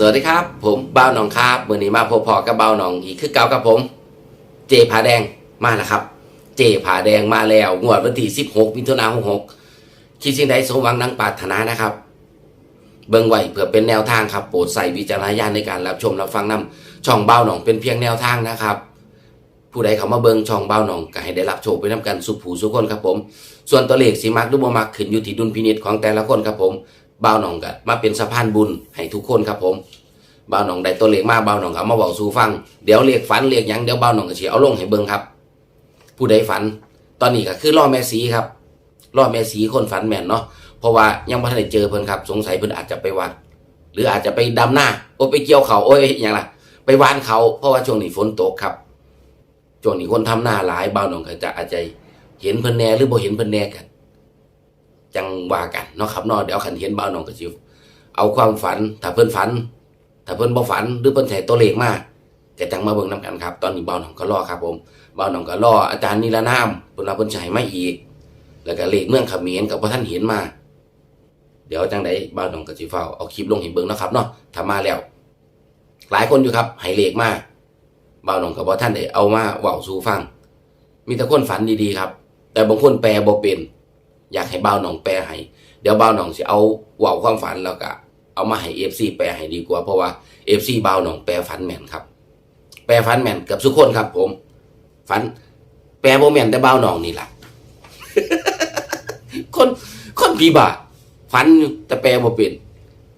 สวัสดีครับ ผมบ้าหนองครับมื่อนี้มาพบพอกับบ้าหนองอีกคือเก่ากับผม เจผาแดงมาแล้วครับ เจผาแดงมาแล้วงวดวันที่16มิถุนายน66คิดสิ่งใดสมหวังดังปรารถนานะครับ เบิ่งไว้เพื่อเป็นแนวทางครับโปรดใส่วิจารณญาณในการรับชมรับฟังนํช่องบ้าหนองเป็นเพียงแนวทางนะครับ ผู้ใดเขามาเบิ่งช่องบ้าหนองก็ให้ได้รับโชคไปนํกันสุขผูสุขคนครับผม ส่วนตัวเลขสีมักหรือบ่มักขึ้นอยู่ที่ดุลพินิจของแต่ละคนครับผม บ่าวหนองก็มาเป็นสะพานบุญให้ทุกคนครับผมบ่าวหนองได้ตัวเลขมาบ่าวหนองก็เอามาบอกสู่ฟังเดี๋ยวเลขฝันเลขหยังเดี๋ยวบ่าวหนองก็สิเอาลงให้เบิ่งครับ ผู้ใดฝัน ตอนนี้ก็คือล่อแม่สีครับล่อแม่สีคนฝันแม่นเนาะเพราะว่ายังบ่ทันได้เจอเพิ่นครับ สงสัยเพิ่นอาจจะไปวัด หรืออาจจะไปดำหน้าโอ้ไปเกี่ยวเขาโอ้ยอย่างล่ะไปวานเขาเพราะว่าช่วงนี้ฝนตกครับช่วงนี้คนทำหน้าหลายบ่าวหนองก็จะอาจจะเห็นเพิ่นแน่หรือบ่เห็นเพิ่นแน่กัน จังว่ากันเนาะครับเนาะเดี๋ยวขันเห็นบ่าวน้องก็สิเอาความฝันถ้าเพิ่นฝันถ้าเพิ่นบ่ฝันหรือเพิ่นใส่ตัวเลขมาก็จังมาเบิ่งนํกันครับ ตอนนี้บ่าวน้องก็รอครับผมบ่าวน้องก็รออาจารย์นิรนามเพิ่นว่าเพิ่นสิให้มาอีก แล้วก็เลขเมืองเขมรก็บ่ทันเห็นมาเดี๋ยวจังไดบ่าวน้องก็สิเฝ้าเอาคลิปลงให้เบิ่งนะครับเนาะถ้ามาแล้ว หลายคนอยู่ครับให้เลขมาบ่าวน้องก็บ่ทันได้เอามาเว้าสู่ฟัง มีแต่คนฝันดีๆครับ แต่บางคนแปลบ่เป็น อยากให้บ่าวหนองแปลให้เดี๋ยวบ่าวหนองสิเอาเว่าความฝันแล้วก็เอามาให้เอฟซีแปลให้ดีกว่าเพราะว่าเอฟซีบ่าวหนองแปลฝันแม่นครับ แปลฝันแม่นเกับทุกคนครับ ผม ฝัน แปลบ่แม่นแต่บ่าวหนองนี่แหละคนคนผีบาฝันแต่แปลบ่เป็น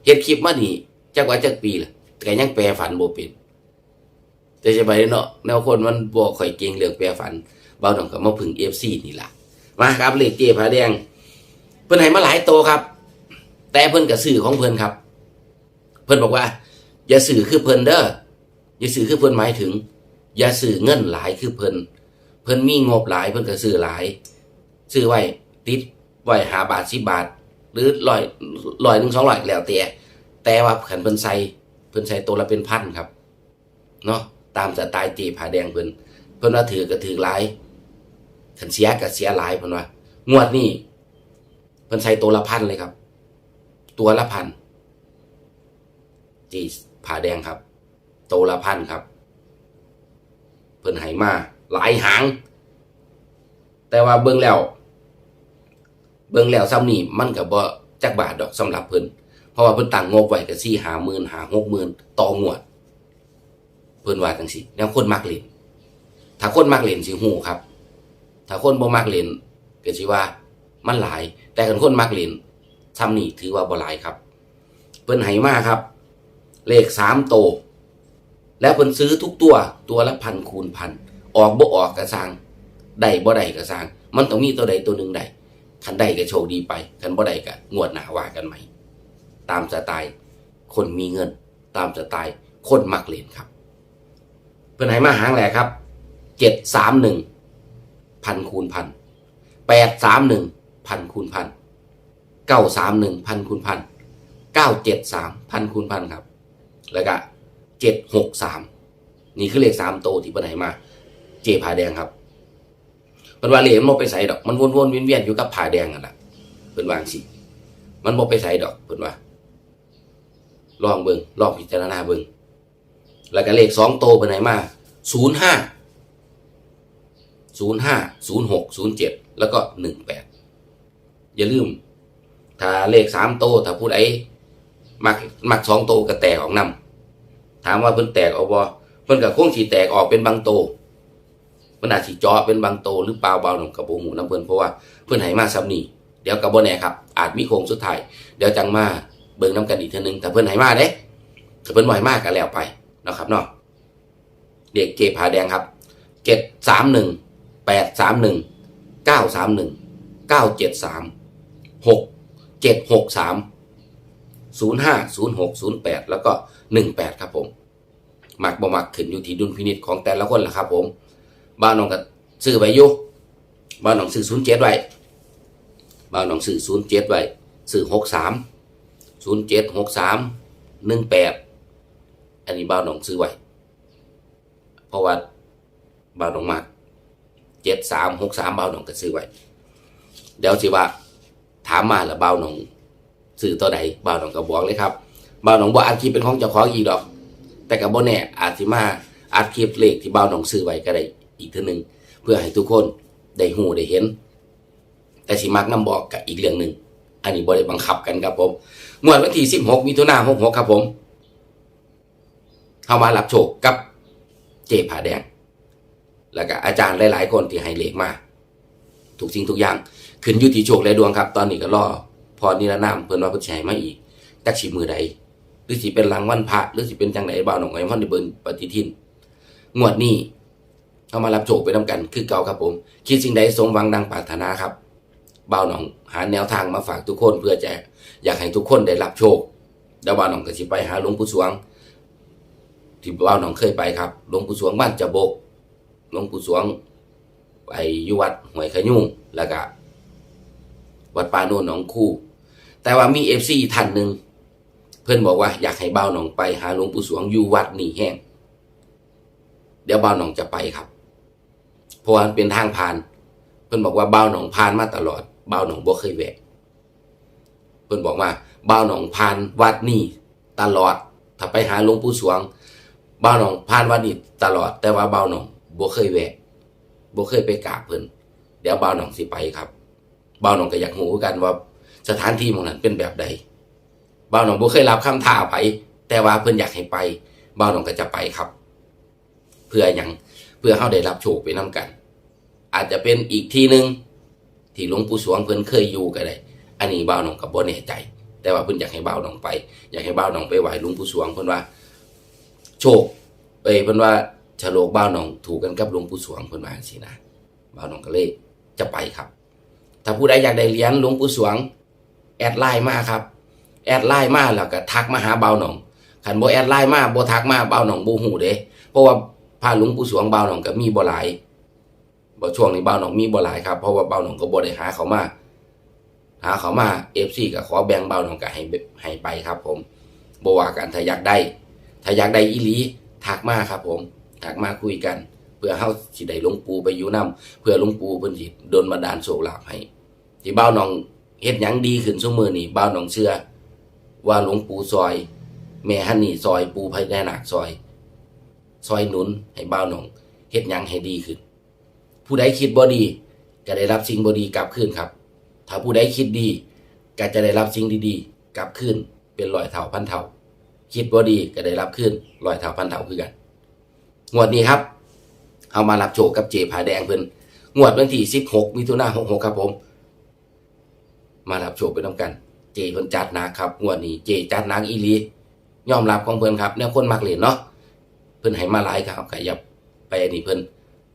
เฮ็ดคลิปมานี่จักว่าจักปีละแต่ยังแปลฝันบ่เป็นแต่จะไปเนาะแนวคนมันบ่ค่อยเก่งเรื่องแปลฝันบ่าวหนองก็มาพึ่ง FC นี่ล่ะ มาครับเลขเจผาแดง เพิ่นให้มาหลายโตครับ แต่เพิ่นก็ซื้อของเพิ่นครับ เพิ่นบอกว่า อย่าซื้อคือเพิ่นเด้ออย่าซื้อคือเพิ่นหมายถึง อย่าซื้อเงินหลายคือเพิ่นเพิ่นมีงบหลายเพิ่นก็ซื้อหลายซื้อไว้ติดไว้หาบาทสิบาท หรือร้อยร้อยหนึ่งสองร้อยแล้วแต่แต่ว่าขันเพิ่นใส่เพิ่นใส่ตัวละเป็นพันครับเนาะตามสไตล์เจผาแดงเพิ่นเพิ่นว่าถือก็ถือหลาย ขันเสียก็เสียหลายเพิ่นว่างวดนี้เพิ่นใส่ตัวละพันเลยครับ ตัวละพันจีผาแดงครับ ตัวละพันครับ เพิ่นให้มาหลายหาง แต่ว่าเบิ่งแล้ว เบิ่งแล้วซ้ำนี่มันก็บ่จักบาทดอกสำหรับเพิ่นเพราะว่าเพิ่นตั้งงบไว้ก็สี่หาหมื่นหาหกหมื่นต่องวด เพิ่นว่าจังซี่แนวคนมักเล่นถ้าคนมักเล่นสิฮู้ครับ ถ้าคนบ่มักเล่นก็สิว่ามันหลาย แต่คนคนมักเล่นซ้ำนี่ถือว่าบ่หลายครับ เพิ่นให้มาครับ เลขสามโต แล้วเพิ่นซื้อทุกตัวตัวละพันคูณพันออกบ่ออกก็สร้างได้บ่ได้ก็สร้างมันต้องมีตัวใดตัวหนึ่งได้คันได้ก็โชคดีไปคันบ่ได้ก็งวดหนาว่ากันใหม่ตามสไตล์คนมีเงิน ตามสไตล์คนมักเล่นครับ เพิ่นให้มาหางแหละครับเจ็ดสามหนึ่ง พันคูณพันแปดสามหนึ่งพันคูณพันเก้าสามหนึ่งพันคูณพันเก้าเจ็ดสามพันคูณพันครับ แล้วก็เจ็ดหกสามนี่คือเลขสามโตที่เพิ่นให้มา เจผาแดงครับเพิ่นว่าเลขมันไปใส่ดอก มันวนๆเวียนๆอยู่กับผาแดงนั่นแหละเพิ่นวาจังสิมันบ่ไปใส่ดอกเพิ่นว่าลองเบิ่งลองพิจารณาเบิ่งแล้วก็เลขสองโตวเพิ่นมาศูนย์ห้า ศูนย์หกศูนย์เจ็ดแล้วก็หนึ่งแปดอย่าลืม ถ้าเลขสามโตถ้าพูดไอ้มักมักสองโตก็แตกออกนำถามว่าเพิ่นแตกออกบ่เพิ่นก็คงสิแตกออกเป็นบางโตวมันอาจสิจาะเป็นบางโตหรือเปล่าเบาหนองกระโปรงหูน้ำเพิ่นเพราะว่าเพิ่นให้มาซ้ำนี่เดี๋ยวกับบ่แน่ครับ อาจมีโค้งสุดท้ายเดี๋ยวจังมาเบิ่งน้ำกันอีกเทื่อนึงแต่เพิ่นให้มาเด้ถ้าเพิ่นบ่ให้มากก็แล้วไปนะครับเนาะเด็กเกผาแดงครับเจ็ดสามหนึ่ง แปดสามหนึ่งเก้าสามหนึ่งเก้าเจ็ดสามหกเจ็ดหกสามศูนย์ห้าศูนย์หกศูนย์แปดแล้วก็หนึ่งแปดครับผมหมักบ่มักขึ้นอยู่ที่ดุลพินิจของแต่ละคนละครับผม บ้านน้องก็ซื้อไว้อยู่บ้านน้องซื้อศูนย์เจ็ดไว้บ้านน้องซื้อศูนย์เจ็ดไว้ซื้อหกสามศูนย์เจ็ดหกสามหนึ่งแปดอันนี้บ้านน้องซื้อไว้เพราะว่าบ้านน้องมาก เจ็ดสามหกสามเบาหนองก็ซื้อไว้ เดี๋ยวสิว่า ถามมาแล้วเบาหนองซื้อตัวใดเบาหนองก็บอกเลยครับเบาหนองบ่อัดคลิปเป็นของเจ้าของอีกดอก แต่กับบ่แน่อาจสิมาอัดคลิปเลขที่เบาหนองซื้อไว้ก็ได้อีกทีหนึ่งเพื่อให้ทุกคนได้หูได้เห็น แต่สิมักน้ำบอกกับอีกเรื่องหนึ่งอันนี้บ่ได้บังคับกันครับผมงวดวันที่16มิถุนายน66ครับผม เข้ามารับโชคกับเจผาแดง แล้วก็อาจารย์หลายๆคนที่ให้เลขมาทุกสิ่งทุกอย่าง ขึ้นอยู่ที่โชคและดวงครับ ตอนนี้ก็รอพอนิรนามเพิ่นว่าเพิ่นสิให้มาอีกจักสิมือใดหรือสิเป็นรางวัลพระหรือสิเป็นจังไดบ่าวหนองไอ้พ่อนได้เบิ่นปฏิทิน งวดนี้เข้ามารับโชคไปนํกัน คือเก่าครับผม คิดสิ่งใดสมหวังดังปรารถนาครับบ่าวหนองหาแนวทางมาฝากทุกคนเพื่อจะอยากให้ทุกคนได้รับโชคแล้วบ่าวหนองก็สิไปหาหลวงปู่สวง ที่บ่าวหนองเคยไปครับหลวงปู่สวงบ้านจะบก หลวงปู่สวงไปอยู่วัดห้วยขยุ่งแล้วก็วัดป่าโนนหนองคู่ แต่ว่ามีเอฟซีท่านหนึ่งเพื่อนบอกว่าอยากให้เบ่าหนองไปหาหลวงปู่สวงอยู่วัดนี่แห้งเดี๋ยวเบ่าหนองจะไปครับ เพราะว่าเป็นทางผ่าน เพื่อนบอกว่าเบ่าหนองผ่านมาตลอด เบ่าหนองบ่เคยแวะเพื่อนบอกว่าเบ่าหนองผ่านวัดนี่ตลอด ถ้าไปหาหลวงปู่สวงเบ่าหนองผ่านวัดนี่ตลอด แต่ว่าเบ่าหนอง บ่เคยแวะบ่เคยไปกราบเพิ่นเดี๋ยวบ่าวหนองสิไปครับบ่าวหนองก็อยากหูกันว่าสถานที่หมองนั้นเป็นแบบใดบ่าวหนองบ่เคยรับคำท้าไป แต่ว่าเพิ่นอยากให้ไปบ่าวหนองก็จะไปครับ เพื่ออย่างเพื่อเฮาได้รับโชคไปนํกัน อาจจะเป็นอีกที่หนึ่งที่หลวงปู่สวงเพิ่นเคยอยู่ก็ได้ อันนี้บ่าวหนองก็บ่แน่ใจ แต่ว่าเพิ่นอยากให้บ่าวหนองไป อยากให้บ่าวหนองไปไหว้หลวงปู่สวงเพิ่นว่า โชคเอ้ยเพิ่นว่า ฉลกบ่าวหนองถูกกันกับหลวงปู่สวงเพิ่นว่าจังซี่นะบ่าวหนองก็เลยจะไปครับ ถ้าผู้ใดอยากได้เหรียญหลวงปู่สวง แอดไลน์มาครับ แอดไลน์มาแล้วก็ทักมาหาเบาหนองคันบ่แอดไลน์มาบ่ทักมาเบาหนองบ่ฮู้เด้เพราะว่าพาหลวงปู่สวงเบาหนองก็มีบ่หลายบ่ช่วงนี้เบาหนองมีบ่หลายครับเพราะว่าเบาหนองก็บ่ได้หาเขามาหาเขามา FC ก็ขอแบ่งเบาหนองก็ให้ให้ไปครับผมบ่ว่ากันถ้าอยากได้ ถ้าอยากได้อีหลีทักมาครับผม ทักมาคุยกัน เพื่อเฮาสิได้หลวงปู่ไปอยู่นํเพื่อหลุงปู่เพิ่นสิดลบันดาลโชคลาภให้ที่บ้าวหนองเฮ็ดหยังดีขึ้นซุมื้อนี้บ้าวหนองเชื่อ ว่าหลวงปู่ซอย แม่ฮันนี่ซอยปู่ไผแน่นาคซอย ซอยหนุนให้บ้าวหนองเฮ็ดหยังให้ดีขึ้น ผู้ใดคิดบ่ดีก็ได้รับสิ่งบ่ดีกลับคืนครับ ถ้าผู้ใดคิดดีก็จะได้รับสิ่งดีๆกลับคืนเป็นร้อยเท่าพันเท่าคิดบ่ดีก็ได้รับคืนร้อยเท่าพันเท่าคือกัน งวดนี้ครับ เอามารับโชคกับเจผาแดงเพิ่นงวดวันที่16มิถุนายน66ครับผม มารับโชคไปนํกัน เจเพิ่นจัดหนักครับงวดนี้เจจัดหนักอีลียอมรับของเพิ่นครับแนวคนมักเล่นเนาะเพิ่นให้มาหลายครับก็อย่าไปอันนี้เพิ่น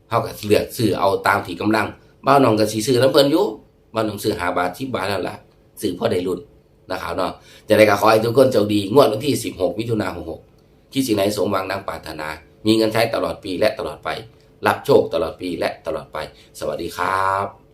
เฮาก็เลือกซื้อเอาตามที่กำลังบ้าวน้องก็สิซื้อนํเพิ่นอยู่บ้าวน้องซื้อ5บาท10บาทแล้วล่ะซื้อพอได้ลุ้นนะครับเนาะจะได้ก็ขอให้ทุกคนโชคดี งวดวันที่ 16มิถุนายน66คิดสิ่งไหนสมหวังดังปรารถนา มีเงินใช้ตลอดปีและตลอดไป รับโชคตลอดปีและตลอดไป สวัสดีครับ